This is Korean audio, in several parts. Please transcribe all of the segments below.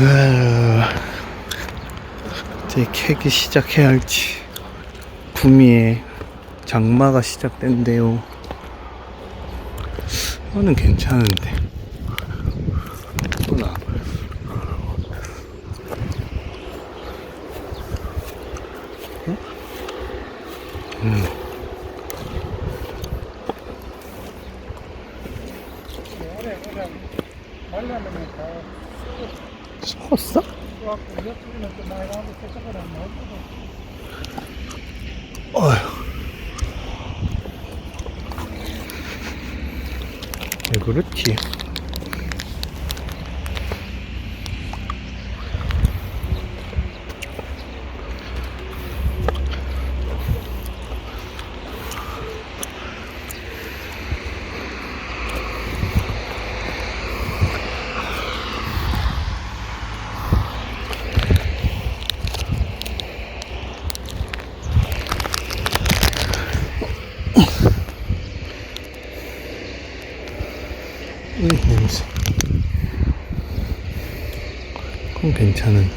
으, 이제 캐기 시작해야 할지. 구미에 장마가 시작된대요. 이거는 괜찮은데. 올해 그냥 말라면 다 나오고 어휴 왜 그렇지? 이 냄새 그건 괜찮은.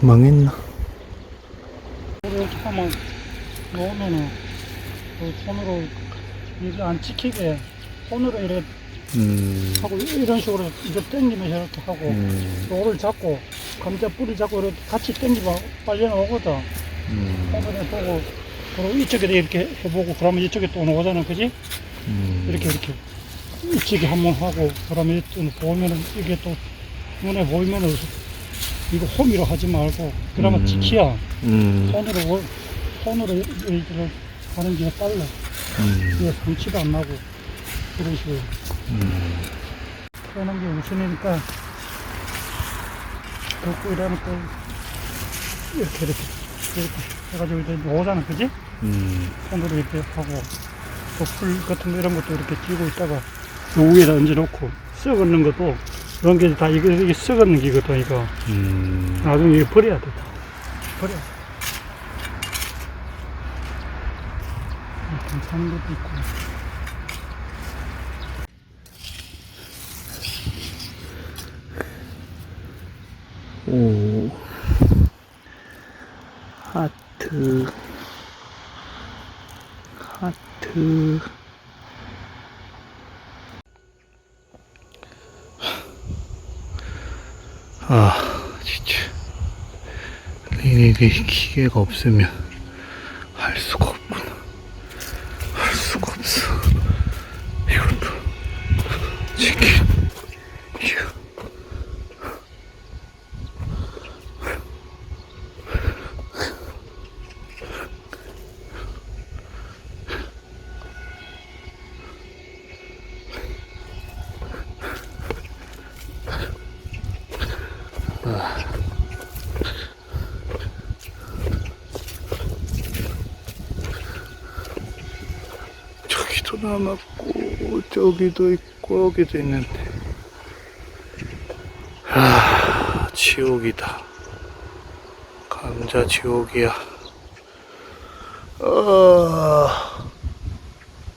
망했나? 하면 놓으면은 그 손으로 이게 안 찍히게. 손으로 이렇게 음, 하고 이런 식으로 이거 당기면서 이렇게 하고 음, 요거를 잡고 감자 뿌리 잡고 이렇게 같이 당기면 빨리 나오거든 음, 화면에 보고 그리고 이쪽에도 이렇게 해보고 그러면 이쪽에 또 나오잖아 그지? 음. 이렇게 이렇게 이쪽에 한번 하고 그러면 또 보면은 이게 또 눈에 보이면은 이거 호미로 하지 말고 그러면 음. 지키야 음, 손으로 월- 손으로 이렇게 하는 게 빨라 음, 이게 상치도 안 나고 그런 식으로 음. 하는 게 우선이니까 걷고 이러면 또 이렇게 이렇게 이렇게 해가지고 이제 오잖아 그지? 음. 손으로 이렇게 하고 또풀 같은 거 이런 것도 이렇게 쥐고 있다가 요 위에다 얹어놓고 썩었는 것도 이런 게 다 이게, 이게 썩었는 기거든 이거 음. 나중에 이거 버려야 돼 버려 괜찮은 것도 있고 오. 하트. 하트. 아 진짜. 이게 기계가 없으면 할 수가 없구나. 할 수가 없어. 이것도 치킨 이거 남았고 저기도 있고 여기도 있는데. 아 지옥이다. 감자 지옥이야. 아